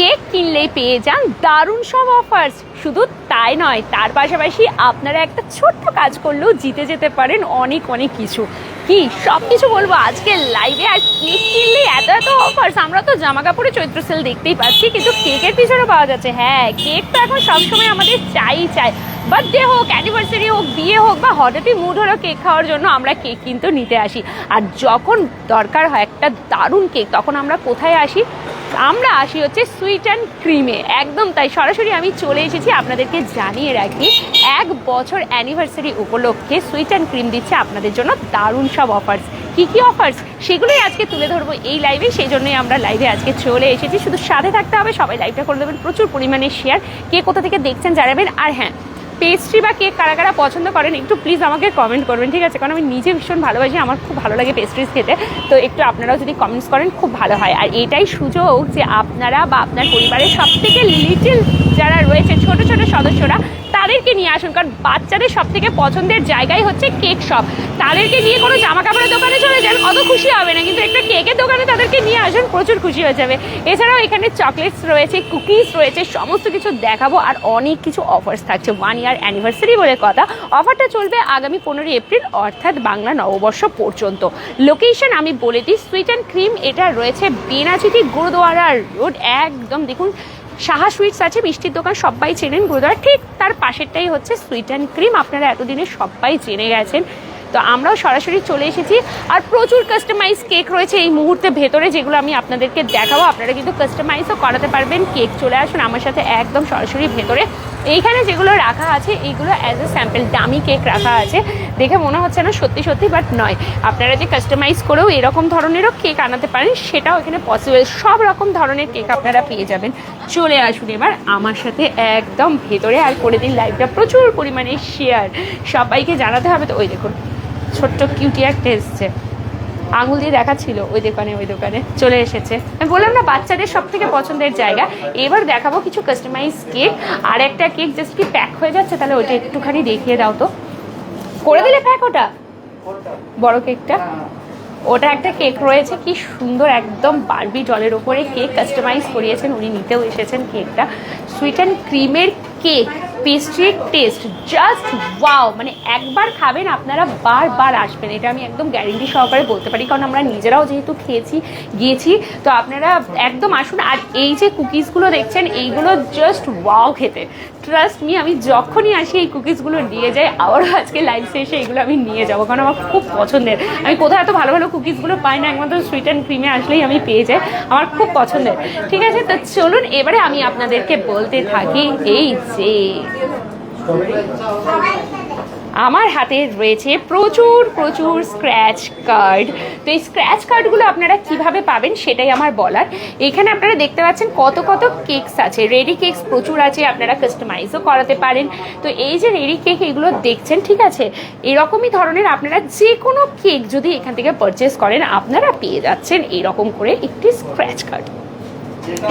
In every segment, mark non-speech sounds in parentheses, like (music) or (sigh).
Cake কিনলেই পেয়ে যান দারুণ সব অফার্স শুধু তাই নয়, তার পাশাপাশি আপনারা একটা ছোট্ট কাজ করলেও জিতে যেতে পারেন অনেক অনেক কিছু। কি সব কিছু বলব, আজকে লাইভে আর কেক কিনলে এত এত অফার্স আমরা তো জামা কাপড়ে চৈত্র সেল দেখতেই পাচ্ছি, কিন্তু কেকের পিছনে পাওয়া যাচ্ছে। হ্যাঁ কেক তো এখন সবসময় আমাদের চাই চাই। বার্থডে হোক অ্যানিভার্সারি হোক, বিয়ে হোক বা হঠাৎই মুড হলো কেক খাওয়ার জন্য আমরা কেক কিন্তু নিতে আসি। আর যখন দরকার হয় একটা দারুণ কেক, তখন আমরা কোথায় আসি? আমরা আসি হচ্ছে সুইট অ্যান্ড ক্রিমে একদম তাই, সরাসরি আমি চলে এসেছি আপনাদেরকে জানিয়ে রাখি, এক বছর অ্যানিভার্সারি উপলক্ষে সুইট অ্যান্ড ক্রিম দিচ্ছে আপনাদের জন্য দারুণ সব অফার্স কী কী অফার্স সেগুলোই আজকে তুলে ধরবো এই লাইভে সেই জন্যই আমরা লাইভে আজকে চলে এসেছি। শুধু সাথে থাকতে হবে, সবাই লাইভটা করে দেবেন, প্রচুর পরিমাণে শেয়ার কে কোথা থেকে দেখছেন জানাবেন, আর হ্যাঁ পেস্ট্রি বা কেক কারা কারা পছন্দ করেন, একটু প্লিজ আমাকে কমেন্ট করবেন, ঠিক আছে? কারণ আমি নিজে ভীষণ ভালোবাসি, আমার খুব ভালো লাগে পেস্ট্রিজ খেতে। তো একটু আপনারাও যদি কমেন্টস করেন, খুব ভালো হয়। আর এটাই সুযোগ যে আপনারা বা আপনার পরিবারের সব থেকে লিটিল যারা রয়েছে, ছোট ছোট সদস্যরা তাদেরকে নিয়ে আসুন, কারণ বাচ্চাদের সব থেকে পছন্দের জায়গাই হচ্ছে কেক শপ। তাদেরকে নিয়ে কোনো জামা কাপড়ের দোকানে চলে যান, অত খুশি হবে না, কিন্তু একটা কেকের দোকানে তাদেরকে নিয়ে আসুন, প্রচুর খুশি হয়ে যাবে। এছাড়াও এখানে চকলেটস রয়েছে, কুকিজ রয়েছে, সমস্ত কিছু দেখাবো, আর অনেক কিছু অফার্স থাকছে ওয়ান ইয়ার অ্যানিভার্সারি বলে কথা। অফারটা চলবে আগামী পনেরোই এপ্রিল, অর্থাৎ বাংলা নববর্ষ পর্যন্ত। লোকেশন আমি বলে দিই সুইট অ্যান্ড ক্রিম এটা রয়েছে বেনাচিটি, গুরুদুয়ারা রোড একদম দেখুন সাহা সুইটস আছে, মিষ্টির দোকান সবাই চেনেন গুরুদার ঠিক তার পাশেরটাই হচ্ছে সুইট অ্যান্ড ক্রিম আপনারা এতদিনে সবাই জেনে গেছেন। তো আমরাও সরাসরি চলে এসেছি। আর প্রচুর কাস্টমাইজ কেক রয়েছে এই মুহূর্তে ভেতরে, যেগুলো আমি আপনাদেরকে দেখাবো। আপনারা কিন্তু কাস্টমাইজও করাতে পারবেন। কেক চলে আসুন আমার সাথে একদম সরাসরি ভেতরে। এইখানে যেগুলো রাখা আছে, এইগুলো অ্যাজ এ স্যাম্পল দামি কেক রাখা আছে। দেখে মনে হচ্ছে না সত্যি সত্যি বাট নয়। আপনারা যে কাস্টমাইজ করেও এরকম ধরনেরও কেক আনাতে পারেন, সেটাও এখানে পসিবল সব রকম ধরনের কেক আপনারা পেয়ে যাবেন। চলে আসুন এবার আমার সাথে একদম ভেতরে, আর করে দিন লাইভটা প্রচুর পরিমাণে শেয়ার সবাইকে জানাতে হবে তো, ওই দেখুন, ছোট্ট কিউটি একটা এসছে। আঙুল দিয়ে দেখাচ্ছিল ওই দোকানে ওই দোকানে। চলে এসেছে। আমি বললাম, না, বাচ্চাদের সব থেকে পছন্দের জায়গা। এবার দেখাবো কিছু কাস্টমাইজ কেক আর একটা কেক জাস্ট কি প্যাক হয়ে যাচ্ছে, তাহলে ওইটা একটুখানি দেখিয়ে দাও তো। করে দিলে প্যাক ওটা? বড় কেকটা ওটা একটা কেক রয়েছে, কি সুন্দর, একদম বারবি জলের ওপরে কেক কাস্টমাইজ করিয়েছেন। উনি নিতেও এসেছেন কেকটা সুইট অ্যান্ড ক্রিমের কেক পেস্ট্রির টেস্ট জাস্ট ওয়াও মানে একবার খাবেন, আপনারা বারবার আসবেন। এটা আমি একদম গ্যারেন্টি সহকারে বলতে পারি, কারণ আমরা নিজেরাও যেহেতু খেয়েছি, গিয়েছি, তো আপনারা একদম আসুন। আর এই যে কুকিজগুলো দেখছেন, এইগুলো জাস্ট ওয়াও খেতে। ট্রাস্ট মি আমি যখনই আসি এই কুকিজগুলো নিয়ে যাই, আবারও আজকে লাইভ শেষে এগুলো আমি নিয়ে যাব, কারণ আমার খুব পছন্দের। আমি কোথায় এত ভালো ভালো কুকিজগুলো পাই না, একমাত্র সুইট অ্যান্ড ক্রিমে আসলেই আমি পেয়ে যাই, আমার খুব পছন্দের। ঠিক আছে, তো চলুন, এবারে আমি আপনাদেরকে বলতে থাকি এই যে আমার হাতে রয়েছে প্রচুর প্রচুর স্ক্র্যাচ কার্ড তো এই স্ক্র্যাচ কার্ডগুলো আপনারা কীভাবে পাবেন সেটাই আমার বলার। এখানে আপনারা দেখতে পাচ্ছেন কত কত কেকস আছে। রেডি কেকস প্রচুর আছে, আপনারা কাস্টমাইজও করাতে পারেন। তো এই যে রেডি কেক এগুলো দেখছেন, ঠিক আছে? এরকমই ধরনের আপনারা যে কোনো কেক যদি এখান থেকে পারচেস করেন, আপনারা পেয়ে যাচ্ছেন এরকম করে একটি স্ক্র্যাচ কার্ড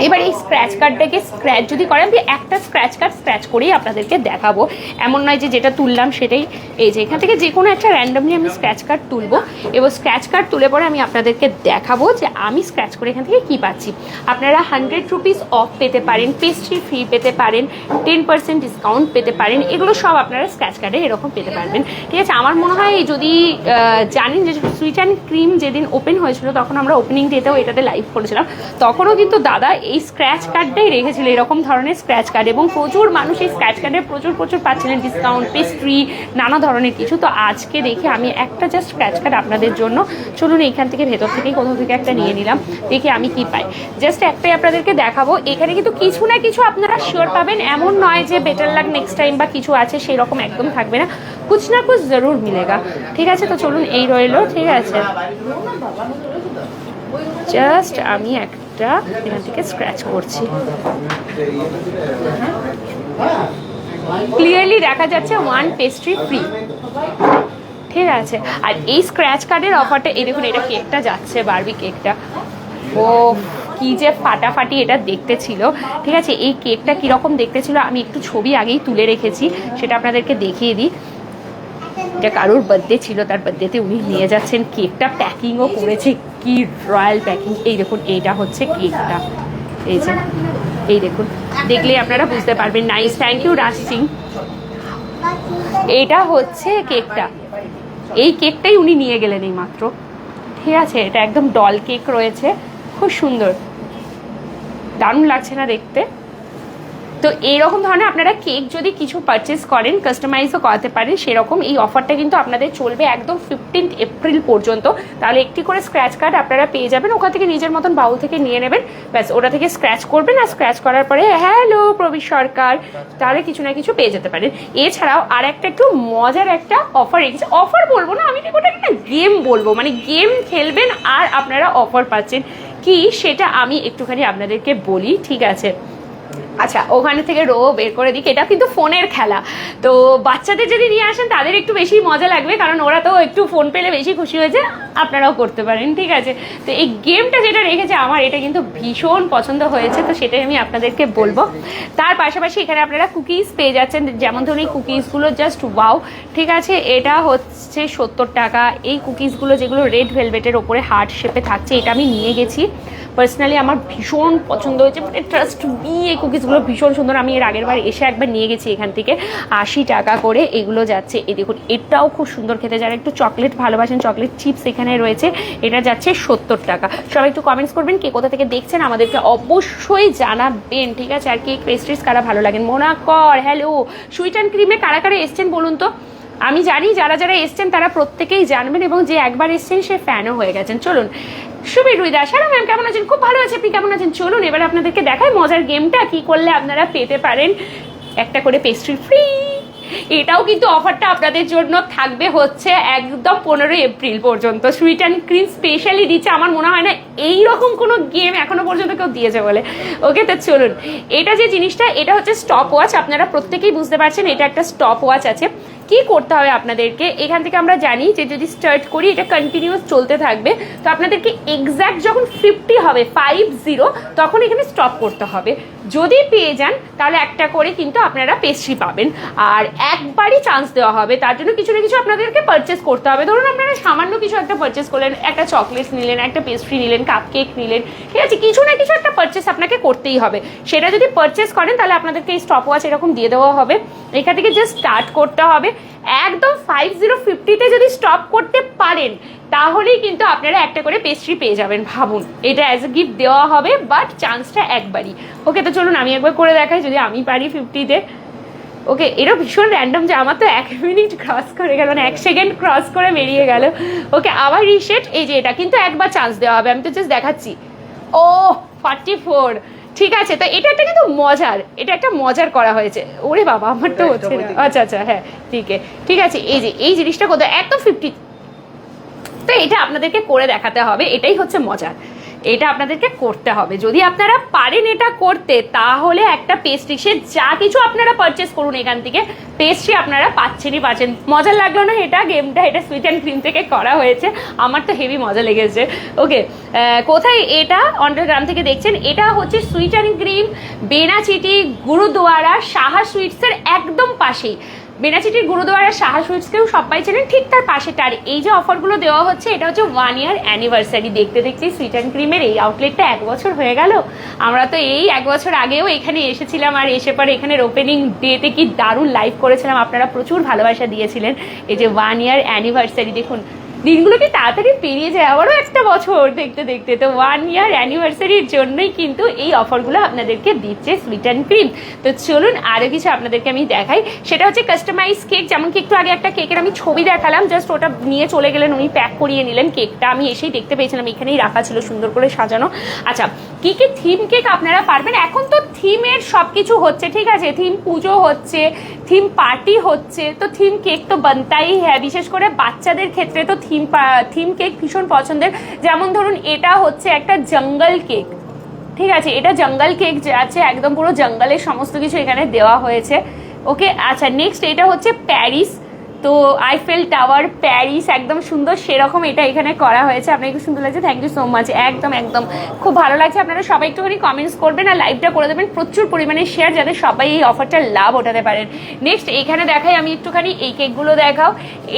এবার এই স্ক্র্যাচ কার্ডটাকে স্ক্র্যাচ যদি করেন, আমি একটা স্ক্র্যাচ কার্ড স্ক্র্যাচ করেই আপনাদেরকে দেখাবো। এমন নয় যে যেটা তুললাম সেটাই। এই যে, এখান থেকে যে কোনো একটা র্যান্ডমলি আমি স্ক্র্যাচ কার্ড তুলবো। এবং স্ক্র্যাচ কার্ড তুলে পরে আমি আপনাদেরকে দেখাবো যে আমি স্ক্র্যাচ করে এখান থেকে কী পাচ্ছি। আপনারা হান্ড্রেড রুপিস অফ পেতে পারেন পেস্ট্রি ফ্রি পেতে পারেন টেন পার্সেন্ট ডিসকাউন্ট পেতে পারেন, এগুলো সব আপনারা স্ক্র্যাচ কার্ডে এরকম পেতে পারবেন। ঠিক আছে, আমার মনে হয় যদি জানেন যে সুইট অ্যান্ড ক্রিম যেদিন ওপেন হয়েছিল, তখন আমরা ওপেনিং ডেতেও এটাতে লাইভ করেছিলাম। তখনও কিন্তু দাদা এই স্ক্র্যাচ কার্ডটাই রেখেছিল, এরকম ধরনের স্ক্র্যাচ কার্ড এবং প্রচুর মানুষ এই স্ক্র্যাচ কার্ডে প্রচুর প্রচুর পাচ্ছিলেন ডিসকাউন্ট পেস্ট্রি নানা ধরনের কিছু। তো আজকে দেখে আমি একটা জাস্ট স্ক্র্যাচ কার্ড আপনাদের জন্য। চলুন এইখান থেকে, ভেতর থেকেই, কোথাও থেকে একটা নিয়ে নিলাম, দেখে আমি কি পাই। জাস্ট একটাই আপনাদেরকে দেখাবো। এখানে কিন্তু কিছু না কিছু আপনারা শিওর পাবেন। এমন নয় যে বেটার লাগ নেক্সট টাইম বা কিছু আছে সেই রকম একদম থাকবে না। কুছ না কুছ জরুর মিলেগা। ঠিক আছে, তো চলুন, এই রইল, ঠিক আছে। জাস্ট আমি একটা এখান থেকে স্ক্র্যাচ করছি। ক্লিয়ারলি দেখা যাচ্ছে ওয়ান পেস্ট্রি ফ্রি ঠিক আছে। আর এই স্ক্র্যাচ কার্ডের অফারটা এই দেখুন, এটা কেকটা যাচ্ছে বারবি কেকটা ও কি যে ফাটাফাটি এটা দেখতে ছিল। ঠিক আছে, এই কেকটা কীরকম দেখতে ছিল, আমি একটু ছবি আগেই তুলে রেখেছি, সেটা আপনাদেরকে দেখিয়ে দিই। এটা কারোর বার্থডে ছিল, তার বার্থডেতে উনি নিয়ে যাচ্ছেন কেকটা প্যাকিংও করেছে, কি রয়্যাল প্যাকিং এই দেখুন, এইটা হচ্ছে কেকটা এই যে, এই দেখুন। দেখলে আপনারা বুঝতে পারবেন nice thank you Raj Singh. এটা হচ্ছে কেকটা এই কেকটাই উনি নিয়ে গেলেন এই মাত্র ঠিক আছে, এটা একদম ডল কেক রয়েছে। খুব সুন্দর। দারুণ লাগছে না দেখতে। তো এইরকম ধরনের আপনারা কেক যদি কিছু পারচেস করেন কাস্টমাইজও করাতে পারেন, সেরকম এই অফারটা কিন্তু আপনাদের চলবে একদম ফিফটিন্থ এপ্রিল পর্যন্ত। তাহলে একটি করে স্ক্র্যাচ কার্ড আপনারা পেয়ে যাবেন, ওখান থেকে নিজের মতন বাউল থেকে নিয়ে নেবেন। ব্যাস, ওটা থেকে স্ক্র্যাচ করবেন আর স্ক্র্যাচ করার পরে হ্যালো প্রবীর সরকার তাহলে কিছু না কিছু পেয়ে যেতে পারেন। এছাড়াও আর একটা একটু মজার একটা অফার রেখেছে অফার বলব না, আমি ওটা একটা গেম বলব। মানে গেম খেলবেন আর আপনারা অফার পাচ্ছেন। কি সেটা আমি একটুখানি আপনাদেরকে বলি, ঠিক আছে? আচ্ছা ওখানে থেকে রো বের করে দিক। এটা কিন্তু ফোনের খেলা। তো বাচ্চাদের যদি নিয়ে আসেন, তাদের একটু বেশি মজা লাগবে, কারণ ওরা তো একটু ফোন পেলে বেশি খুশি হয়েছে আপনারাও করতে পারেন, ঠিক আছে? তো এই গেমটা যেটা রেখেছে আমার, এটা কিন্তু ভীষণ পছন্দ হয়েছে, তো সেটাই আমি আপনাদেরকে বলব। তার পাশাপাশি এখানে আপনারা কুকিজ পেয়ে যাচ্ছেন। যেমন ধরুন, এই কুকিজগুলো জাস্ট ওয়াও ঠিক আছে? এটা হচ্ছে সত্তর টাকা। এই কুকিজগুলো যেগুলো রেড ভেলভেটের ওপরে হার্ট শেপে থাকছে, এটা আমি নিয়ে গেছি। পার্সোনালি আমার ভীষণ পছন্দ হয়েছে মানে ট্রাস্ট মি এই কুকিজগুলো ভীষণ সুন্দর। আমি এর আগের বার এসে একবার নিয়ে গেছি এখান থেকে। আশি টাকা করে এগুলো যাচ্ছে। এই দেখুন, এটাও খুব সুন্দর খেতে। যারা একটু চকলেট ভালোবাসেন, চকলেট চিপস এখানে রয়েছে, এটা যাচ্ছে সত্তর টাকা। সবাই একটু কমেন্টস করবেন কে কোথা থেকে দেখছেন আমাদেরকে অবশ্যই জানাবেন, ঠিক আছে? আর কেক পেস্ট্রিজ কারা ভালো লাগেন? মোনা কর হ্যালো সুইট অ্যান্ড ক্রিমে কারা কারা এসছেন বলুন তো? আমি জানি যারা যারা এসছেন তারা প্রত্যেকেই জানবেন এবং যে একবার এসছেন সে ফ্যানও হয়ে গেছেন। চলুন সুবীর রুইদাস হ্যালো ম্যাম কেমন আছেন? খুব ভালো আছে আপনি, কেমন আছেন? চলুন, এবার আপনাদেরকে দেখায় মজার গেমটা কি করলে আপনারা পেতে পারেন। একটা করে পেস্ট্রি ফ্রি এটাও কিন্তু অফারটা আপনাদের জন্য থাকবে হচ্ছে একদম পনেরোই এপ্রিল পর্যন্ত। সুইট অ্যান্ড ক্রিম স্পেশালি দিচ্ছে। আমার মনে হয় না এই রকম কোনো গেম এখনও পর্যন্ত কেউ দিয়েছে বলে। ওকে তো চলুন। এটা যে জিনিসটা, এটা হচ্ছে স্টপ ওয়াচ আপনারা প্রত্যেকেই বুঝতে পারছেন, এটা একটা স্টপ ওয়াচ আছে। কি করতে হবে আপনাদেরকে, এখান থেকে আমরা জানি যে যদি স্টার্ট করি, এটা কন্টিনিউস চলতে থাকবে। তো আপনাদেরকে এক্স্যাক্ট যখন ফিফটি হবে ফাইভ জিরো তখন এখানে স্টপ করতে হবে। যদি পেয়ে যান, তাহলে একটা করে কিন্তু আপনারা পেস্ট্রি পাবেন। আর একবারই চান্স দেওয়া হবে, তার জন্য কিছু না কিছু আপনাদেরকে পারচেস করতে হবে। ধরুন আপনারা সামান্য কিছু একটা পারচেস করলেন, একটা চকলেটস নিলেন, একটা পেস্ট্রি নিলেন কাপ কেক নিলেন, ঠিক আছে, কিছু না কিছু একটা পারচেস আপনাকে করতেই হবে। সেটা যদি পারচেস করেন, তাহলে আপনাদেরকে এই স্টপ ওয়াচ এরকম দিয়ে দেওয়া হবে। এখান থেকে জাস্ট স্টার্ট করতে হবে। একদম ফাইভ জিরো ফিফটিতে যদি স্টপ করতে পারেন, তাহলেই কিন্তু আপনারা একটা করে পেস্ট্রি পেয়ে যাবেন ভাবুন। এটা অ্যাজ এ গিফট দেওয়া হবে বাট চান্সটা একবারই। ওকে তো চলুন আমি একবার করে দেখাই, যদি আমি পারি ফিফটিতে ওকে এরও ভীষণ র্যান্ডম যে আমার তো এক মিনিট ক্রস করে গেল মানে এক সেকেন্ড ক্রস করে বেরিয়ে গেল। ওকে আবার রিসেট এই যে এটা কিন্তু একবার চান্স দেওয়া হবে, আমি তো জাস্ট দেখাচ্ছি। ও ফর্টি ফোর ঠিক আছে তো এটা একটা কিন্তু মজার এটা একটা মজার করা হয়েছে। ওরে বাবা আমার তো হচ্ছে না। আচ্ছা আচ্ছা হ্যাঁ ঠিক আছে ঠিক আছে এই যে এই জিনিসটা কোথায় একদম ফিফটি তো এটা আপনাদেরকে করে দেখাতে হবে এটাই হচ্ছে মজার। এটা আপনাদেরকে করতে হবে। যদি আপনারা পারেন এটা করতে, তাহলে একটা পেস্ট্রি সে যা কিছু আপনারা পারচেস করুন এখান থেকে পেস্ট্রি আপনারা পাচ্ছেনই পাচ্ছেন। মজা লাগল না এটা? গেমটা এটা সুইট অ্যান্ড ক্রিম থেকে করা হয়েছে। আমার তো হেভি মজা লেগেছে। ওকে কোথায় এটা? অন্ডারগ্রাম থেকে দেখছেন। এটা হচ্ছে sweet and cream Benachity Gurudwara, Saha সুইটসের একদম পাশেই। বেনাচিটির গুরুদুয়ারা সাহা সুইটসকেও সবাই চেনেন, ঠিক তার পাশে তার এই যে অফারগুলো দেওয়া হচ্ছে, এটা হচ্ছে ওয়ান ইয়ার অ্যানিভার্সারি দেখতে দেখতে সুইট অ্যান্ড ক্রিমের এই আউটলেটটা এক বছর হয়ে গেল। আমরা তো এই এক বছর আগেও এখানে এসেছিলাম আর এসে পরে এখানের ওপেনিং ডেতে কি দারুণ লাইভ করেছিলাম। আপনারা প্রচুর ভালোবাসা দিয়েছিলেন। এই যে ওয়ান ইয়ার অ্যানিভার্সারি দেখুন দিনগুলো কি তাড়াতাড়ি পেরিয়ে যায়? আবারও একটা বছর দেখতে দেখতে। তো ওয়ান ইয়ার অ্যানিভার্সারির জন্যই কিন্তু এই অফারগুলো আপনাদেরকে দিচ্ছে সুইট অ্যান্ড ক্রিম তো চলুন আরও কিছু আপনাদেরকে আমি দেখাই। সেটা হচ্ছে কাস্টমাইজ কেক যেমন কি একটু আগে একটা কেকের আমি ছবি দেখালাম জাস্ট ওটা নিয়ে চলে গেলেন, উনি প্যাক করিয়ে নিলেন কেকটা আমি এসেই দেখতে পেয়েছিলাম, এখানেই রাখা ছিল সুন্দর করে সাজানো। আচ্ছা কি কি থিম কেক আপনারা পারবেন? এখন তো থিমের সব কিছু হচ্ছে, ঠিক আছে? থিম পুজো হচ্ছে থিম পার্টি হচ্ছে, তো থিম কেক তো বানতাই হ্যাঁ বিশেষ করে বাচ্চাদের ক্ষেত্রে তো থিম থিম কেক ভীষণ পছন্দের। যেমন ধরুন, এটা হচ্ছে একটা জঙ্গল কেক ঠিক আছে? এটা জঙ্গল কেক যে আছে, একদম পুরো জঙ্গলের সমস্ত কিছু এখানে দেওয়া হয়েছে। ওকে আচ্ছা নেক্সট এটা হচ্ছে প্যারিস তো আইফেল টাওয়ার প্যারিস একদম সুন্দর, সেরকম এটা এখানে করা হয়েছে। আপনাকে খুব সুন্দর লাগছে। থ্যাংক ইউ সো মাচ একদম একদম। খুব ভালো লাগছে। আপনারা সবাই একটুখানি কমেন্টস করবেন আর লাইভটা করে দেবেন। প্রচুর পরিমাণে শেয়ার যাতে সবাই এই অফারটার লাভ ওঠাতে পারেন। নেক্সট এখানে দেখাই আমি একটুখানি এই কেকগুলো দেখাও।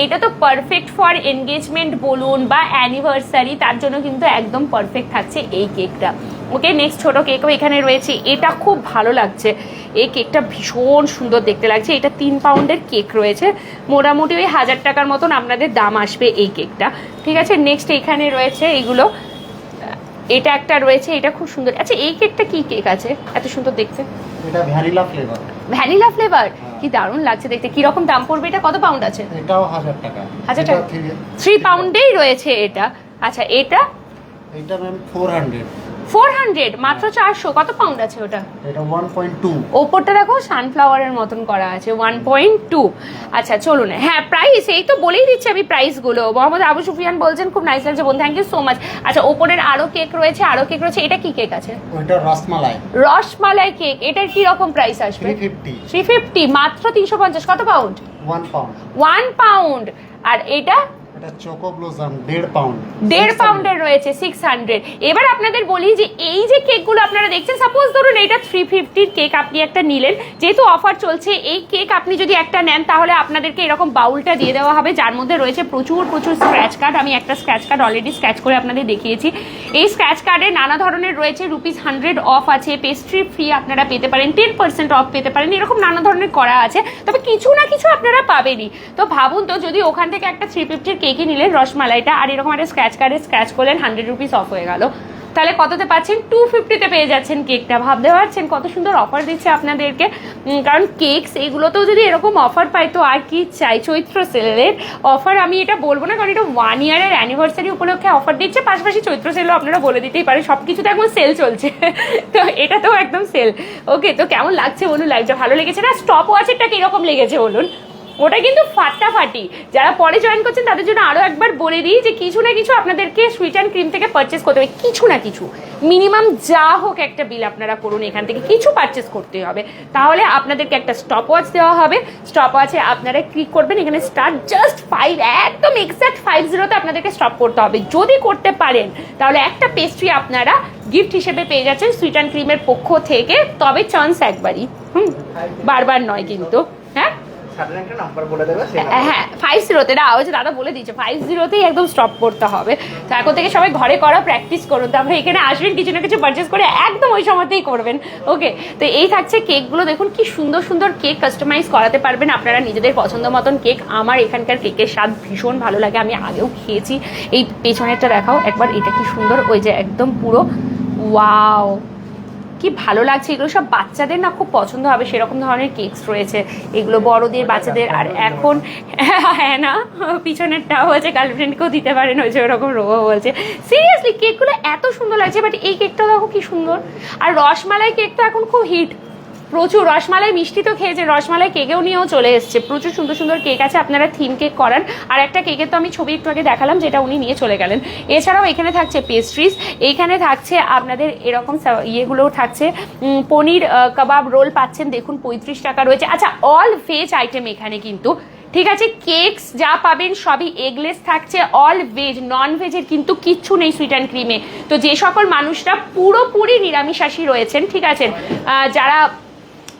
এটা তো পারফেক্ট ফর এনগেজমেন্ট বলুন বা অ্যানিভার্সারি তার জন্য কিন্তু একদম পারফেক্ট থাকছে এই কেকটা ওকে নেক্সট ছোট কেকও এখানে রয়েছে। এটা খুব ভালো লাগছে। এই কেকটা ভীষণ সুন্দর দেখতে লাগছে। এটা তিন পাউন্ডের কেক রয়েছে। মোটামুটি ওই হাজার টাকার মতন আপনাদের দাম আসবে এই কেকটা ঠিক আছে? নেক্সট এখানে রয়েছে এগুলো এটা একটা রয়েছে এটা খুব সুন্দর। আচ্ছা এই কেকটা কি কেক আছে? এত সুন্দর দেখতে। এটা ভ্যানিলা ফ্লেভার ভ্যানিলা ফ্লেভার হ্যাঁ। কি দারুণ লাগছে দেখতে। কি রকম দাম পড়বে এটা? কত পাউন্ড আছে? এটাও হাজার টাকা। হাজার এটা টাকা? three- থ্রি পাউন্ডেই রয়েছে এটা। আচ্ছা এটা? এটা ma'am four hundred four hundred মাত্র চারশো কত পাউন্ড আছে ওটা? এটা ওয়ান পয়েন্ট টু ওপরটা দেখো সানফ্লাওয়ারের মতন করা আছে ওয়ান পয়েন্ট টু আচ্ছা চলুন। হ্যাঁ প্রাইস এই তো বলেই দিচ্ছি আমি প্রাইসগুলো মোহাম্মদ আবু সুফিয়ান বলছেন খুব নাইস লাগছে বোন থ্যাংক ইউ সো মাচ আচ্ছা ওপরের আরও কেক রয়েছে আরও কেক রয়েছে এটা কি কেক আছে? ওইটা রসমালাই। রসমালাই কেক এটার কি রকম প্রাইস আসবে? থ্রি ফিফটি মাত্র তিনশো পঞ্চাশ কত pound one pound one pound আর এটা এটা চোকো ব্লোজাম দেড় পাউন্ড দেড় পাউন্ডের রয়েছে সিক্স হান্ড্রেড এবার আপনাদের বলি যে এই যে কেকগুলো আপনারা দেখছেন সাপোজ ধরুন এটা থ্রি ফিফটির কেক আপনি একটা নিলেন। যেহেতু অফার চলছে এই কেক আপনি যদি একটা নেন তাহলে আপনাদেরকে এরকম বাউলটা দিয়ে দেওয়া হবে যার মধ্যে রয়েছে প্রচুর প্রচুর স্ক্র্যাচ কার্ড আমি একটা স্ক্র্যাচ কার্ড অলরেডি স্ক্র্যাচ করে আপনাদের দেখিয়েছি। এই স্ক্র্যাচ কার্ডে নানা ধরনের রয়েছে রুপিস হান্ড্রেড অফ আছে পেস্ট্রি ফ্রি আপনারা পেতে পারেন টেন পার্সেন্ট অফ পেতে পারেন এরকম নানা ধরনের করা আছে। তবে কিছু না কিছু আপনারা পাবেনই। তো ভাবুন তো যদি ওখান থেকে একটা থ্রি ফিফটির কেকই নিলেন রসমালাইটা, আর এরকম একটা স্ক্র্যাচ কার্ডে স্ক্র্যাচ করলেন হান্ড্রেড রুপিস অফ হয়ে গেল। তাহলে কততে পাচ্ছেন? টু ফিফটিতে পেয়ে যাচ্ছেন কেকটা ভাবতে পারছেন কত সুন্দর অফার দিচ্ছে আপনাদেরকে? কারণ কেকস এগুলোতেও যদি এরকম অফার পাই, তো আর কি চাই? চৈত্র সেলের অফার আমি এটা বলব না, কারণ এটা ওয়ান ইয়ারের অ্যানিভার্সারি উপলক্ষে অফার দিচ্ছে। পাশাপাশি চৈত্র সেলও আপনারা বলে দিতেই পারেন সব কিছুতে এখন সেল চলছে। (laughs) তো এটা তো একদম সেল ওকে তো কেমন লাগছে বলুন? লাইভটা ভালো লেগেছে না? স্টপ ওয়াচেরটা কীরকম লেগেছে বলুন? ওটা কিন্তু ফাটাফাটি। যারা পরে জয়েন করছেন, তাদের জন্য আরও একবার বলে দিই যে কিছু না কিছু আপনাদেরকে সুইট অ্যান্ড ক্রিম থেকে পারচেস করতে হবে। কিছু না কিছু। মিনিমাম যা হোক একটা বিল আপনারা করুন এখান থেকে। কিছু পারচেস করতে হবে। তাহলে আপনাদেরকে একটা স্টপ ওয়াচ দেওয়া হবে। স্টপ ওয়াচে আপনারা ক্লিক করবেন। এখানে স্টার্ট জাস্ট ফাইভ একদম এক্সাক্ট ফাইভ জিরোতে আপনাদেরকে স্টপ করতে হবে। যদি করতে পারেন, তাহলে একটা পেস্ট্রি আপনারা গিফট হিসেবে পেয়ে যাচ্ছেন সুইট অ্যান্ড ক্রিমের পক্ষ থেকে। তবে চান্স একবারই। হুম, বারবার নয় কিন্তু। হ্যাঁ ফাইভ না দাদা বলে ফাইভ একদম করতে হবে। থেকে সবাই ঘরে করা প্র্যাকটিস করুন। এখানে আসবেন, কিছু না কিছু পারচেস করে একদম ওই সময়তেই করবেন। ওকে তো এই কেকগুলো দেখুন কি সুন্দর সুন্দর কেক কাস্টমাইজ করাতে পারবেন আপনারা নিজেদের পছন্দ মতন কেক আমার এখানকার কেকের স্বাদ ভীষণ ভালো লাগে, আমি আগেও খেয়েছি। এই পেছনেরটা দেখাও, একবার এটা কি সুন্দর, ওই যে একদম পুরো ওয়াও কি ভালো লাগছে? এগুলো সব বাচ্চাদের না খুব পছন্দ হবে। সেরকম ধরনের কেকস রয়েছে। এগুলো বড়দের বাচ্চাদের। আর এখন হ্যাঁ না পিছনেরটাও আছে গার্লফ্রেন্ডকেও দিতে পারেন ওই যে ওরকম রোগ বলছে। সিরিয়াসলি কেকগুলো এত সুন্দর লাগছে বাট এই কেকটা দেখো কি সুন্দর। আর রসমালাই কেকটা এখন খুব হিট প্রচুর রসমালাই, মিষ্টি তো খেয়েছে রসমালাই কেকেও নিয়েও চলে এসছে। প্রচুর সুন্দর সুন্দর কেক আছে, আপনারা থিম কেক করান। আর একটা কেকের তো আমি ছবি একটু আগে দেখালাম, যেটা উনি নিয়ে চলে গেলেন। এছাড়াও এখানে থাকছে পেস্ট্রিজ এইখানে থাকছে আপনাদের এরকম ইয়েগুলোও থাকছে। পনির কাবাব রোল পাচ্ছেন, দেখুন পঁয়ত্রিশ টাকা রয়েছে। আচ্ছা অল ভেজ আইটেম এখানে কিন্তু। ঠিক আছে কেকস যা পাবেন সবই এগলেস থাকছে অল ভেজ নন ভেজের কিন্তু কিচ্ছু নেই সুইট অ্যান্ড ক্রিমে তো যে সকল মানুষরা পুরোপুরি নিরামিষাশী রয়েছেন, ঠিক আছে? যারা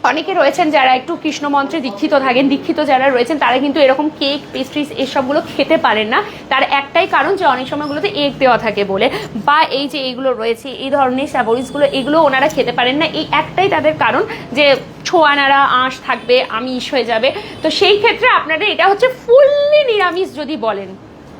অনেকে রয়েছেন যারা একটু কৃষ্ণ মন্ত্রে দীক্ষিত থাকেন, দীক্ষিত যারা রয়েছেন, তারা কিন্তু এরকম কেক পেস্ট্রিজ এসবগুলো খেতে পারেন না। তার একটাই কারণ যে অনেক সময়গুলোতে এগ দেওয়া থাকে বলে। বা এই যে এইগুলো রয়েছে, এই ধরনের স্যাবরিজগুলো, এগুলো ওনারা খেতে পারেন না। এই একটাই তাদের কারণ যে ছোয়ানারা আঁশ থাকবে, আমিষ হয়ে যাবে। তো সেই ক্ষেত্রে আপনাদের এটা হচ্ছে ফুললি নিরামিষ যদি বলেন।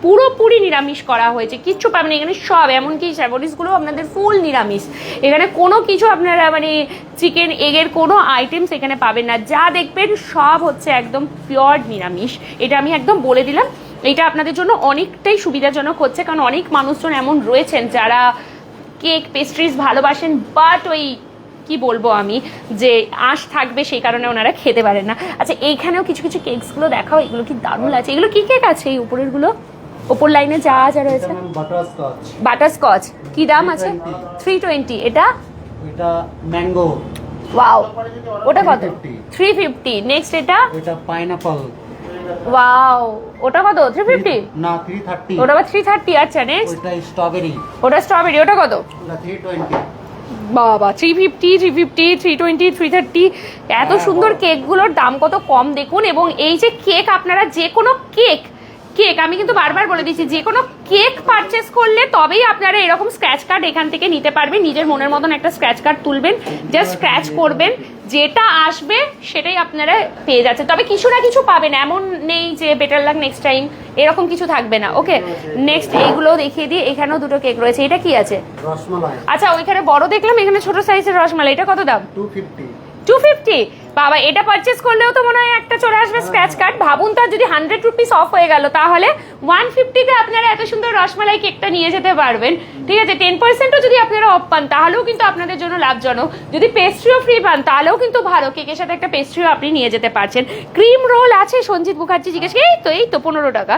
পুরোপুরি নিরামিষ করা হয়েছে। কিচ্ছু পাবেন। এখানে সব, এমনকি স্যাবরিজগুলো আপনাদের ফুল নিরামিষ। এখানে কোনো কিছু আপনারা মানে চিকেন এগের কোনো আইটেমস এখানে পাবেন না। যা দেখবেন সব হচ্ছে একদম পিওর নিরামিষ। এটা আমি একদম বলে দিলাম। এটা আপনাদের জন্য অনেকটাই সুবিধাজনক হচ্ছে, কারণ অনেক মানুষজন এমন রয়েছেন যারা কেক পেস্ট্রিজ ভালোবাসেন বাট ওই কি বলব আমি, যে আঁশ থাকবে সেই কারণে ওনারা খেতে পারেন না। আচ্ছা এইখানেও কিছু কিছু কেকসগুলো দেখাও, এগুলো কি দারুণ আছে এগুলো কী কেক আছে এই উপরেরগুলো? ওপর লাইনে যা যা রয়েছে। বাটার স্কচ বাটারস্কচ কি দাম আছে? থ্রি টোয়েন্টি এটা? এটা ম্যাঙ্গো ওয়াও ওটা কত? 350 থ্রি ফিফটি নেক্সট এটা? এটা পাইনাপল ওয়াও ওটা কত? থ্রি ফিফটি না থ্রি থার্টি ওটা আবার থ্রি থার্টি আচ্ছা নেক্সট ওইটা স্ট্রবেরি ওটা স্ট্রবেরি ওটা কত? ওটা থ্রি টোয়েন্টি বাবা three fifty three fifty three twenty three thirty এত সুন্দর কেকগুলোর দাম কত কম দেখুন। এবং এই যে কেক আপনারা যে কোনো কেক কেক আমি কিন্তু বারবার বলে দিচ্ছি যে কোনো কেক পারচেস করলে তবেই আপনারা এরকম স্ক্র্যাচ কার্ড এখান থেকে নিতে পারবেন নিজের মনের মতন একটা স্ক্র্যাচ কার্ড তুলবেন জাস্ট স্ক্র্যাচ করবেন যেটা আসবে সেটাই আপনারা পেয়ে যাচ্ছেন। তবে কিছু না কিছু পাবেন এমন নেই যে বেটার লাগ নেক্সট টাইম এরকম কিছু থাকবে না ওকে নেক্সট এইগুলো দেখিয়ে দিই এখানেও দুটো কেক রয়েছে এটা কি আছে? রসমালাই। আচ্ছা ওইখানে বড় দেখলাম এখানে ছোট সাইজের রসমালাই এটা কত দাম? টু ফিফটি টু ফিফটি বাবা, এটা পারচেস করলেও তো মনে হয় একটা চলে আসবে স্ক্র্যাচ কার্ড ভাবুন তার যদি হান্ড্রেড রুপিস অফ হয়ে গেল, তাহলে ওয়ান ফিফটিতে আপনারা এত সুন্দর রসমালাই কেকটা নিয়ে যেতে পারবেন। ঠিক আছে টেন পার্সেন্টও যদি আপনারা অফ পান, তাহলেও কিন্তু আপনাদের জন্য লাভজনক। যদি পেস্ট্রিও ফ্রি পান, তাহলেও কিন্তু ভালো। কেকের সাথে একটা পেস্ট্রিও আপনি নিয়ে যেতে পারছেন। ক্রিম রোল আছে, সঞ্জিত মুখার্জি জিজ্ঞেস এই তো এই তো, পনেরো টাকা।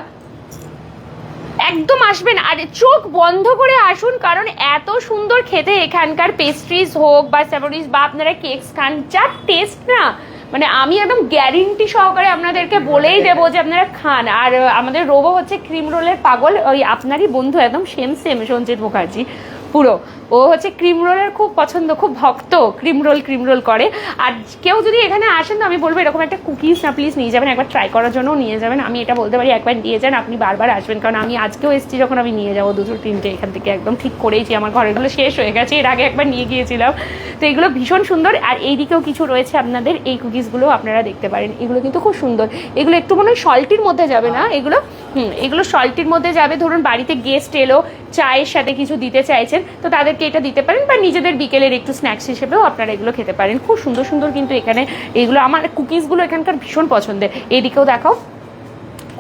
একদম আসবেন আর চোখ বন্ধ করে আসুন, কারণ এত সুন্দর খেতে এখানকার পেস্ট্রিজ হোক বা স্যাভারিজ বা আপনারা কেকস খান, যা টেস্ট না মানে আমি একদম গ্যারেন্টি সহকারে আপনাদেরকে বলেই দেবো যে আপনারা খান। আর আমাদের রোবো হচ্ছে ক্রিম রোলের পাগল, ওই আপনারই বন্ধু, একদম সেম সেম সঞ্জিত মুখার্জি, পুরো। ও হচ্ছে ক্রিম রোলের খুব পছন্দ, খুব ভক্ত ক্রিম রোল ক্রিম রোল করে। আর কেউ যদি এখানে আসেন তো আমি বলব এরকম একটা কুকিজ না প্লিজ নিয়ে যাবেন, একবার ট্রাই করার জন্য নিয়ে যাবেন। আমি এটা বলতে পারি, একবার নিয়ে যান, আপনি বারবার আসবেন। কারণ আমি আজকেও এসেছি যখন আমি নিয়ে যাব দুটো, তিনটে, এখান থেকে একদম ঠিক করেইছি আমার ঘরেগুলো শেষ হয়ে গেছে, এর আগে একবার নিয়ে গিয়েছিলাম। তো এগুলো ভীষণ সুন্দর। আর এই দিকেও কিছু রয়েছে আপনাদের, এই কুকিজগুলো আপনারা দেখতে পারেন। এগুলো কিন্তু খুব সুন্দর। এগুলো একটু মনে হয় সল্টির মধ্যে যাবে না? এগুলো, হুম, এগুলো সল্টির মধ্যে যাবে। ধরুন বাড়িতে গেস্ট এলো, চায়ের সাথে কিছু দিতে চাইছেন, তো তাদেরকে এটা দিতে পারেন বা নিজেদের বিকেলের একটু স্ন্যাক্স হিসেবেও আপনারা এগুলো খেতে পারেন। খুব সুন্দর সুন্দর কিন্তু এখানে এগুলো, আমার কুকিজগুলো এখানকার ভীষণ পছন্দের। এদিকেও দেখাও,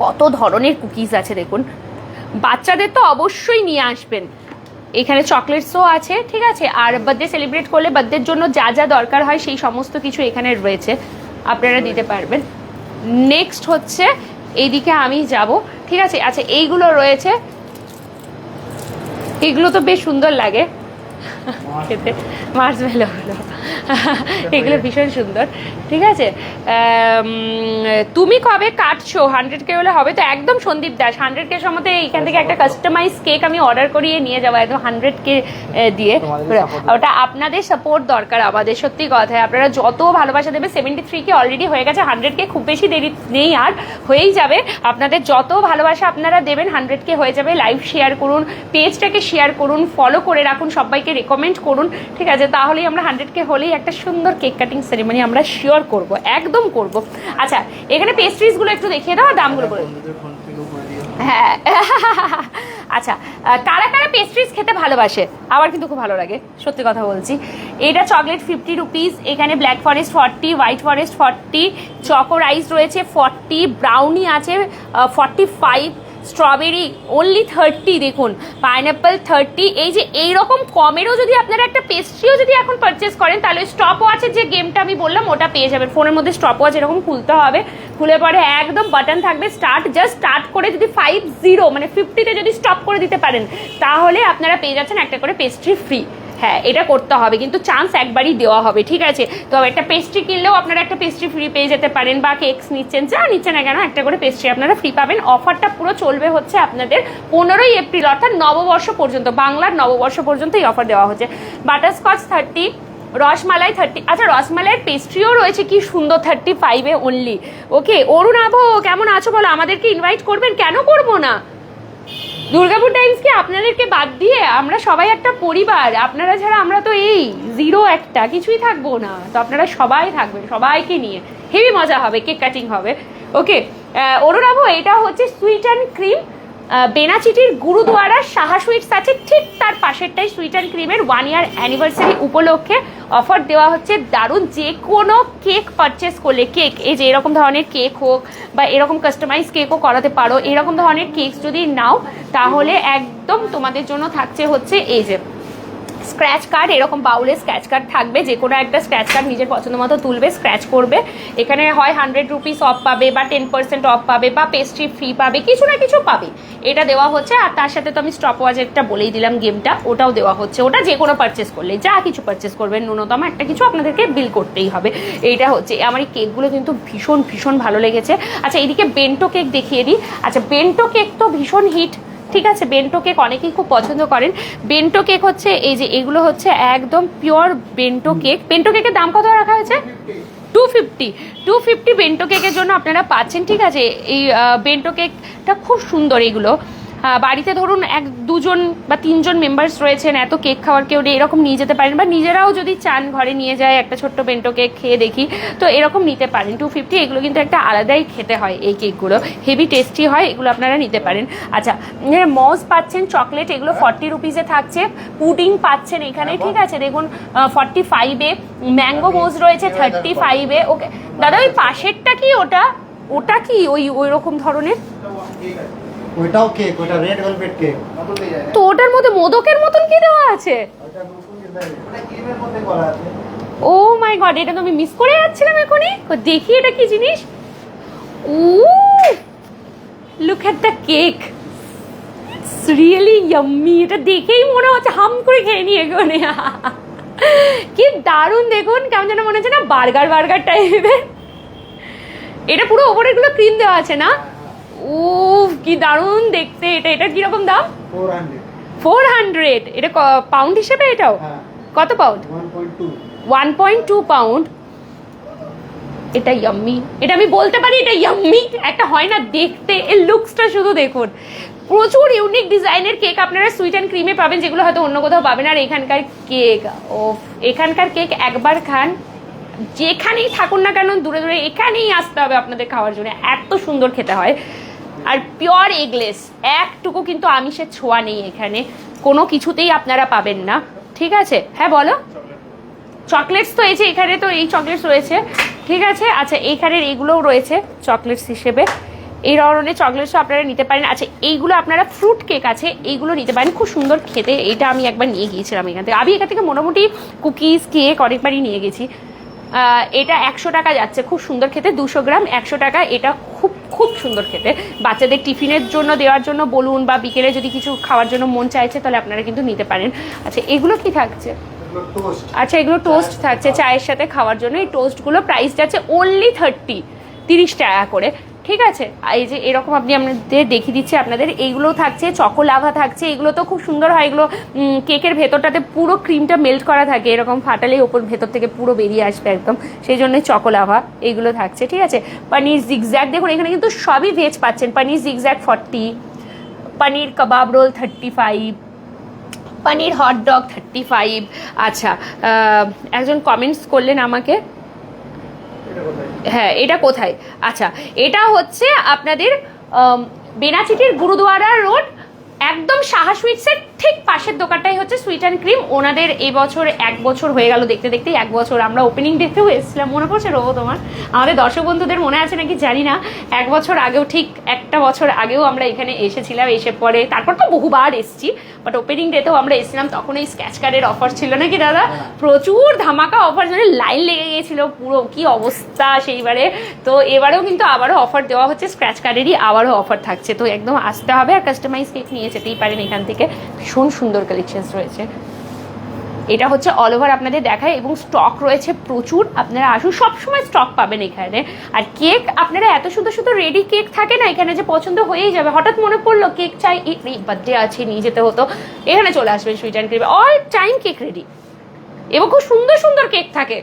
কত ধরনের কুকিজ আছে দেখুন। বাচ্চাদের তো অবশ্যই নিয়ে আসবেন। এখানে চকলেটসও আছে, ঠিক আছে? আর বার্থডে সেলিব্রেট করলে বার্থডের জন্য যা যা দরকার হয় সেই সমস্ত কিছু এখানে রয়েছে। আপনারা দিতে পারবেন। নেক্সট হচ্ছে এইদিকে আমি যাব, ঠিক আছে? আচ্ছা এইগুলো রয়েছে। এগুলো তো বেশ সুন্দর লাগে। খেতে। ভেলো হলো এগুলো ভীষণ সুন্দর। ঠিক আছে? তুমি কবে কাটছো? হান্ড্রেড কে হলে হবে তো একদম সন্দীপ দাস। হান্ড্রেড কে সম্বন্ধে এখান থেকে একটা কাস্টমাইজ কেক আমি অর্ডার করিয়ে নিয়ে যাব। একদম হান্ড্রেড কে দিয়ে। ওটা আপনাদের সাপোর্ট দরকার আমাদের সত্যি কথা। আপনারা যত ভালোবাসা দেবে সেভেন্টি থ্রি কে অলরেডি হয়ে গেছে। হান্ড্রেড কে খুব বেশি দেরি নেই আর হয়েই যাবে। আপনাদের যত ভালোবাসা আপনারা দেবেন হান্ড্রেড কে হয়ে যাবে। লাইভ শেয়ার করুন পেজটাকে শেয়ার করুন ফলো করে রাখুন সবাইকে রেকমেন্ড করুন ঠিক আছে? তাহলেই আমরা হান্ড্রেড কে হলেই একটা সুন্দর কেক কাটিং সেরেমনি আমরা শিওর করব একদম করব। আচ্ছা এখানে পেস্ট্রিজগুলো একটু দেখিয়ে দাও আর দামগুলো বলে হ্যাঁ। (laughs) আচ্ছা কারা কারা পেস্ট্রিজ খেতে ভালোবাসে? আমার কিন্তু খুব ভালো লাগে সত্যি কথা বলছি। এটা চকলেট ফিফটি রুপিস এখানে black forest forty white forest forty choco rice রয়েছে ফর্টি ব্রাউনি আছে forty five strawberry only thirty দেখুন পাইনঅ্যাপেল থার্টি এই যে এইরকম কমেরও যদি আপনারা একটা পেস্ট্রিও যদি এখন পারচেস করেন, তাহলে স্টপ ওয়াচের যে গেমটা আমি বললাম, ওটা পেয়ে যাবেন। ফোনের মধ্যে স্টপ ওয়াচ এরকম খুলতে হবে। খুলে পরে একদম বাটন থাকবে স্টার্ট জাস্ট স্টার্ট করে যদি ফাইভ জিরো মানে ফিফটিতে যদি স্টপ করে দিতে পারেন, তাহলে আপনারা পেয়ে যাচ্ছেন একটা করে পেস্ট্রি ফ্রি হ্যাঁ এটা করতে হবে। কিন্তু চান্স একবারই দেওয়া হবে, ঠিক আছে? তো একটা পেস্ট্রি কিনলেও আপনারা একটা পেস্ট্রি ফ্রি পেয়ে যেতে পারেন বা কেকস নিচ্ছেন, যা নিচ্ছেন না কেন, একটা করে পেস্ট্রি আপনারা ফ্রি পাবেন। অফারটা পুরো চলবে হচ্ছে আপনাদের পনেরোই এপ্রিল, অর্থাৎ নববর্ষ পর্যন্ত, বাংলার নববর্ষ পর্যন্ত এই অফার দেওয়া হচ্ছে। বাটারস্কচ থার্টি রসমালাই থার্টি আচ্ছা রসমালাইয়ের পেস্ট্রিও রয়েছে, কি সুন্দর থার্টি ফাইভে অনলি ওকে অরুণ কেমন আছো বলো? আমাদেরকে ইনভাইট করবেন? কেন করব না? দুর্গাপুর টাইমসকে আপনাদেরকে বাদ দিয়ে আমরা সবাই একটা পরিবার। আপনারা ছাড়া আমরা তো এই জিরো একটা কিছুই থাকব না। তো আপনারা সবাই থাকবেন, সবাইকে নিয়ে। হেভি মজা হবে কেক কাটিং হবে। ওকে অরুণাভ এটা হচ্ছে sweet and cream Benachity Gurudwara Saha sweets আছে, ঠিক তার পাশেরটাই সুইট অ্যান্ড ক্রিমের ওয়ান ইয়ার অ্যানিভার্সারি উপলক্ষে অফার দেওয়া হচ্ছে। দারুণ, যে কোনো কেক পারচেস করলে কেক এই যে এরকম ধরনের কেক হোক বা এরকম কাস্টমাইজ কেকও করাতে পারো, এরকম ধরনের কেক যদি নাও, তাহলে একদম তোমাদের জন্য থাকছে হচ্ছে এই যে স্ক্র্যাচ কার্ড এরকম বাউলে স্ক্র্যাচ কার্ড থাকবে, যে কোনো একটা স্ক্র্যাচ কার্ড নিজের পছন্দ মতো তুলবে স্ক্র্যাচ করবে। এখানে হয় হান্ড্রেড রুপিস অফ পাবে বা টেন পার্সেন্ট অফ পাবে বা পেস্ট্রি ফ্রি পাবে, কিছু না কিছু পাবে। এটা দেওয়া হচ্ছে, আর তার সাথে তো আমি স্টপ ওয়াচেরটা বলেই দিলাম গেমটা ওটাও দেওয়া হচ্ছে। ওটা যে কোনো পারচেস করলে যা কিছু পারচেস করবেন, ন্যূনতম একটা কিছু আপনাদেরকে বিল করতেই হবে। এইটা হচ্ছে, আমার এই কেকগুলো কিন্তু ভীষণ ভীষণ ভালো লেগেছে। আচ্ছা এইদিকে বেন্টো কেক দেখিয়ে দিই। আচ্ছা বেন্টো কেক তো ভীষণ হিট ঠিক আছে বেন্টো কেক অনেকেই খুব পছন্দ করেন। বেন্টো কেক হচ্ছে এই যে এগুলো হচ্ছে একদম পিওর বেন্টো কেক বেন্টো কেকের দাম কত রাখা হয়েছে? Two fifty two fifty bento কেকের জন্য আপনারা পাচ্ছেন, ঠিক আছে? এই বেন্টো কেকটা খুব সুন্দর এগুলো। বাড়িতে ধরুন এক দুজন বা তিনজন মেম্বার্স রয়েছেন এত কেক খাওয়ার কেউ নেই এরকম নিয়ে যেতে পারেন বা নিজেরাও যদি চান ঘরে নিয়ে যায় একটা ছোট্ট বেন্টো কেক খেয়ে দেখি তো এরকম নিতে পারেন। টু ফিফটি এগুলো কিন্তু একটা আলাদাই খেতে হয় এই কেকগুলো হেভি টেস্টি হয় এগুলো আপনারা নিতে পারেন। আচ্ছা মস পাচ্ছেন চকলেট এগুলো ফর্টি রুপিসে থাকছে। পুডিং পাচ্ছেন এখানে ঠিক আছে দেখুন ফর্টি ফাইভে ম্যাঙ্গো মোজ রয়েছে থার্টি ফাইভে ওকে দাদা ওই পাশেরটা কি ওটা? ওটা কি ওই ওই রকম ধরনের? ওইটাও কেক ওটা রেড ভেলভেট কেক তো ওটার মধ্যে মোদকের মতন কি দেওয়া আছে? ও মাই গড এটা তো আমি মিস করে যাচ্ছিলাম এখনই। দেখি এটা কি জিনিস? ও look at the cake really yummy এটা দেখেই মনে হচ্ছে হাম করে খেয়ে নিয়ে এগোনে কি দারুণ দেখুন কেমন যেন মনে হচ্ছে না বার্গার বার্গার টাইপের এটা পুরো ওপরেগুলো ক্রিম দেওয়া আছে না? ও কি দারুণ দেখতে এটা। এটা কীরকম দাম? ফোর হান্ড্রেড এটা পাউন্ড হিসেবে এটাও? হ্যাঁ। কত pound one point two pound এটা ইয়াম্মি এটা আমি বলতে পারি এটা ইয়াম্মি একটা হয় না দেখতে এর লুকসটা শুধু দেখুন। প্রচুর ইউনিক ডিজাইনের কেক আপনারা সুইট অ্যান্ড ক্রিমে পাবেন যেগুলো হয়তো অন্য কোথাও পাবেন। আর এখানকার কেক ও এখানকার কেক একবার খান। যেখানেই থাকুন না কেন দূরে দূরে এখানেই আসতে হবে আপনাদের খাওয়ার জন্য। এত সুন্দর খেতে হয়। আর পিওর এগলেস, একটুকু কিন্তু আমিষের ছোঁয়া নেই এখানে। কোনো কিছুতেই আপনারা পাবেন না। ঠিক আছে? হ্যাঁ বলো? চকলেটস তো এই যে এখানে তো এই চকলেটস রয়েছে। ঠিক আছে? আচ্ছা এইখানের এইগুলোও রয়েছে চকলেটস হিসেবে। এই ধরনের চকলেটসও আপনারা নিতে পারেন। আচ্ছা এইগুলো আপনারা ফ্রুট কেক আছে, এইগুলো নিতে পারেন। খুব সুন্দর খেতে। এটা আমি একবার নিয়ে গিয়েছিলাম এখান থেকে। আমি এখান থেকে মোটামুটি কুকিজ কেক অনেকবারই নিয়ে গেছি। এটা একশো টাকা যাচ্ছে। খুব সুন্দর খেতে। দুশো গ্রাম, একশো টাকা। এটা খুব খুব সুন্দর খেতে। বাচ্চাদের টিফিনের জন্য দেওয়ার জন্য বলুন বা বিকেলে যদি কিছু খাওয়ার জন্য মন চাইছে তাহলে আপনারা কিন্তু নিতে পারেন। আচ্ছা এগুলো কি থাকছে? আচ্ছা এগুলো টোস্ট থাকছে চায়ের সাথে খাওয়ার জন্য। এই টোস্টগুলো প্রাইস যাচ্ছে অনলি থার্টি তিরিশ টাকা করে। ঠিক আছে? এই যে এরকম আপনি আপনাদের দেখিয়ে দিচ্ছি, আপনাদের এইগুলো থাকছে চকো লাভা থাকছে, এগুলো তো খুব সুন্দর হয়, এগুলো কেকের ভেতরটাতে পুরো ক্রিমটা মেল্ট করা থাকে, এরকম ফাটালেই ওপর ভেতর থেকে পুরো বেরিয়ে আসবে একদম। সেই জন্য চকো লাভা এইগুলো থাকছে, ঠিক আছে? পনির জিগজ্যাক দেখুন, এখানে কিন্তু সবই ভেজ পাচ্ছেন। Paneer zigzag forty paneer kebab roll thirty five paneer hot dog thirty five আচ্ছা একজন কমেন্টস করলেন আমাকে হ্যাঁ এটা কোথায়? আচ্ছা এটা হচ্ছে আপনাদের বেনাচিটির গুরুদুয়ারা রোড একদম সাহা সুইটসের ঠিক পাশের দোকানটাই হচ্ছে সুইট অ্যান্ড ক্রিম ওনাদের এবছর এক বছর হয়ে গেল দেখতে দেখতে এক বছর। আমরা ওপেনিং ডেতেও এসেছিলাম। মনে পড়ছে রোবো তোমার? আমাদের দর্শক বন্ধুদের মনে আছে নাকি? জানি না। এক বছর আগেও ঠিক একটা বছর আগেও আমরা এখানে এসেছিলাম এসে পরে তারপর তো বহুবার এসেছি। বাট ওপেনিং ডেতেও আমরা এসেছিলাম তখন এই স্ক্যাচ কার্ডের অফার ছিল নাকি দাদা? প্রচুর ধামাকা অফার মানে লাইন লেগে গিয়েছিল পুরো কি অবস্থা সেইবারে। তো এবারেও কিন্তু আবারও অফার দেওয়া হচ্ছে। স্ক্র্যাচ কার্ডেরই আবারও অফার থাকছে। তো একদম আসতে হবে আর কাস্টমাইজ কেক নিয়ে যেতেই পারেন এখান থেকে। ভীষণ সুন্দর কালেকশনস রয়েছে। এটা হচ্ছে অল ওভার আপনাদের দেখায় এবং স্টক রয়েছে প্রচুর। আপনারা আসুন, সবসময় স্টক পাবেন এখানে। আর কেক আপনারা এত সুন্দর সুন্দর রেডি কেক থাকে না, এখানে যে পছন্দ হয়েই যাবে। হঠাৎ মনে পড়ল কেক চাই বার্থডে আছে, নিয়ে যেতে হতো। এখানে চলে আসবেন sweet and cream all time cake ready এবং খুব সুন্দর সুন্দর কেক থাকে।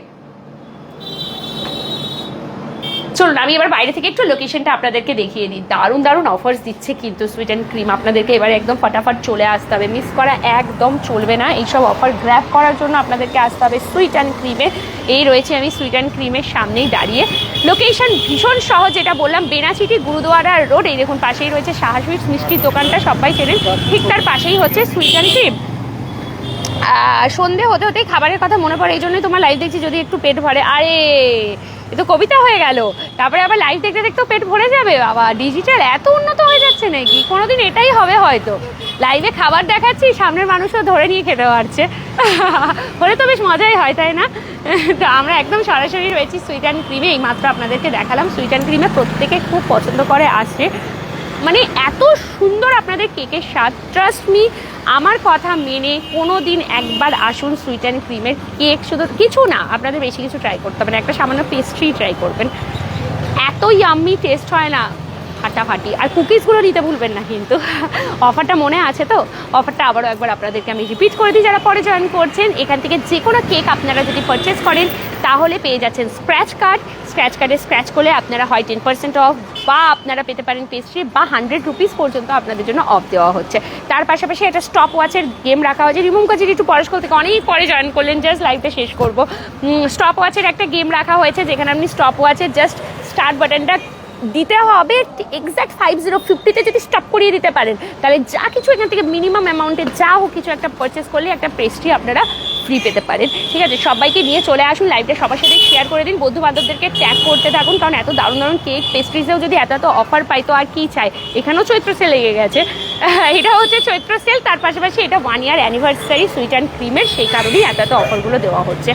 চলুন, আমি এবার বাইরে থেকে একটু লোকেশনটা আপনাদেরকে দেখিয়ে দিই। দারুণ দারুণ অফার্স দিচ্ছে কিন্তু সুইট অ্যান্ড ক্রিম আপনাদেরকে এবার একদম ফটাফট চলে আসতে হবে। মিস করা একদম চলবে না। এইসব অফার গ্র্যাব করার জন্য আপনাদেরকে আসতে হবে সুইট অ্যান্ড ক্রিমে এই রয়েছে আমি সুইট অ্যান্ড ক্রিমের সামনেই দাঁড়িয়ে। লোকেশন ভীষণ সহজ, যেটা বললাম, বেনাচিটি, গুরুদুয়ারা রোড এই দেখুন, পাশেই রয়েছে সাহা সুইটস মিষ্টির দোকানটা। সবাই চেনেন। ঠিক তার পাশেই হচ্ছে সুইট অ্যান্ড ক্রিম সন্ধে হতে হতে খাবারের কথা মনে পড়ে, এই জন্যই তোমার লাইভ দেখছি। যদি একটু পেট ভরে, আরে! এ তো কবিতা হয়ে গেল। তারপরে আবার লাইভ দেখতে দেখতেও পেট ভরে যাবে, বাবা। ডিজিটাল এত উন্নত হয়ে যাচ্ছে নাকি? কোনোদিন এটাই হবে হয়তো। লাইভে খাবার দেখাচ্ছি, সামনের মানুষও ধরে নিয়ে খেতে পারছে। (laughs) হলে তো বেশ মজাই হয়, তাই না? (laughs) তো আমরা একদম সরাসরি রয়েছি সুইট অ্যান্ড ক্রিমে এইমাত্র আপনাদেরকে দেখালাম সুইট অ্যান্ড ক্রিমে প্রত্যেকে খুব পছন্দ করে আসছে। মানে এত সুন্দর আপনাদের কেকের স্বাদ। ট্রাস্ট মি আমার কথা মেনে কোনো দিন একবার আসুন সুইট অ্যান্ড ক্রিমের কেক শুধু কিছু না, আপনাদের বেশি কিছু ট্রাই করতে হবে না। একটা সামান্য পেস্ট্রি ট্রাই করবেন। এত ইয়াম্মি টেস্ট হয় না। ফাটাফাটি আর কুকিজগুলো নিতে ভুলবেন না কিন্তু। অফারটা মনে আছে তো? অফারটা আবারও একবার আপনাদেরকে আমি রিপিট করে দিই, যারা পরে জয়েন করছেন, এখান থেকে যে কোনো কেক আপনারা যদি পারচেস করেন, তাহলে পেয়ে যাচ্ছেন স্ক্র্যাচ কার্ড স্ক্র্যাচ কার্ডে স্ক্র্যাচ করলে আপনারা হয় টেন পার্সেন্ট অফ বা আপনারা পেতে পারেন পেস্ট্রি বা হান্ড্রেড রুপিস পর্যন্ত আপনাদের জন্য অফ দেওয়া হচ্ছে। তার পাশাপাশি একটা স্টপ ওয়াচের গেম রাখা হয়েছে। রিমুম কাজির একটু পরস্কল থেকে অনেক পরে জয়েন করলেন জাস্ট লাইভটা শেষ করব। স্টপ ওয়াচের একটা গেম রাখা হয়েছে, যেখানে আপনি স্টপ ওয়াচের জাস্ট স্টার্ট বাটনটা দিতে হবে এক্স্যাক্ট ফাইভ জিরো ফিফটিতে যদি স্টপ করিয়ে দিতে পারেন, তাহলে যা কিছু এখান থেকে মিনিমাম অ্যামাউন্টে যা হোক কিছু একটা পারচেস করলে একটা পেস্ট্রি আপনারা ফ্রি পেতে পারেন। ঠিক আছে, সবাইকে নিয়ে চলে আসুন লাইভটা সবার সাথে শেয়ার করে দিন। বন্ধু বান্ধবদেরকে ট্যাগ করতে থাকুন, কারণ এত দারুণ দারুণ কেক পেস্ট্রিজেও যদি এত এত অফার পাই, তো আর কি চাই? এখানেও চৈত্র সেল লেগে গেছে। (laughs) এটা হচ্ছে চৈত্র সেল তার পাশাপাশি এটা one year anniversary sweet and ক্রিমের সেই কারণেই এত এত অফারগুলো দেওয়া হচ্ছে।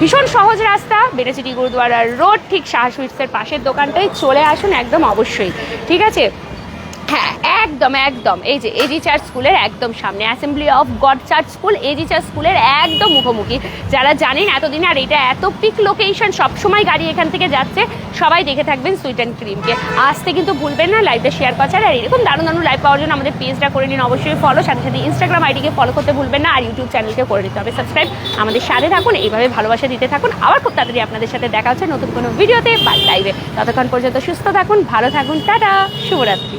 ভীষণ সহজ রাস্তা বেনাচিটি গুরুদুয়ারা রোড ঠিক শাহ সুইটসের পাশের দোকানটাই চলে আসুন একদম অবশ্যই। ঠিক আছে? হ্যাঁ একদম একদম। এই যে এজি চার্চ স্কুলের একদম সামনে assembly of God church school AG church স্কুলের একদম মুখোমুখি। যারা জানেন এতদিন আর এটা এত পিক লোকেশন সবসময় গাড়ি এখান থেকে যাচ্ছে, সবাই দেখে থাকবেন সুইট অ্যান্ড ক্রিমকে আসতে কিন্তু ভুলবেন না লাইভটা শেয়ার করার। আর এরকম দারুণ দারুণ লাইভ পাওয়ার জন্য আমাদের পেজটা করে নিন, অবশ্যই ফলো সাথে সাথে ইনস্টাগ্রাম আইডিকে ফলো করতে ভুলবেন না, আর ইউটিউব চ্যানেলকে করে নিতে হবে। সাবস্ক্রাইব আমাদের সাথে থাকুন, এইভাবে ভালোবাসা দিতে থাকুন। আবার খুব তাড়াতাড়ি আপনাদের সাথে দেখা হচ্ছে নতুন কোনো ভিডিওতে বা লাইভে ততক্ষণ পর্যন্ত সুস্থ থাকুন, ভালো থাকুন, টাটা, শুভরাত্রি।